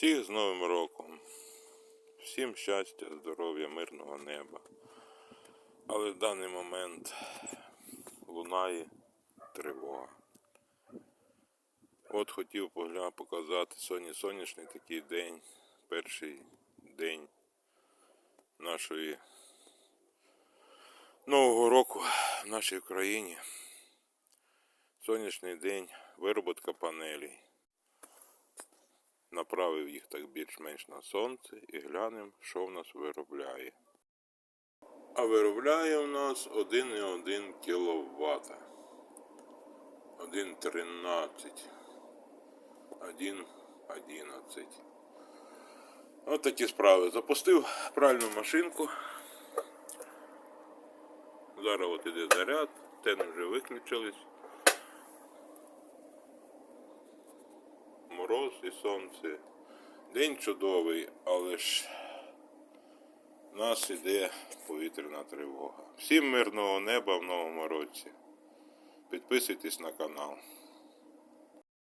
Всіх з Новим роком. Всім щастя, здоров'я, мирного неба. Але в даний момент лунає тривога. От хотів погля показати сьогодні сонячний такий день, перший день нашої Нового року в нашій країні. Сонячний день, вироботка панелей. Направив їх так більш-менш на сонце і глянемо, що в нас виробляє. А виробляє в нас 1,1 кВт. 1,13. 1,11. От такі справи. Запустив пральну машинку. Зараз от іде заряд, тени вже виключились. Мороз і сонце. День чудовий, але ж в нас іде повітряна тривога. Всім мирного неба в новому році. Підписуйтесь на канал.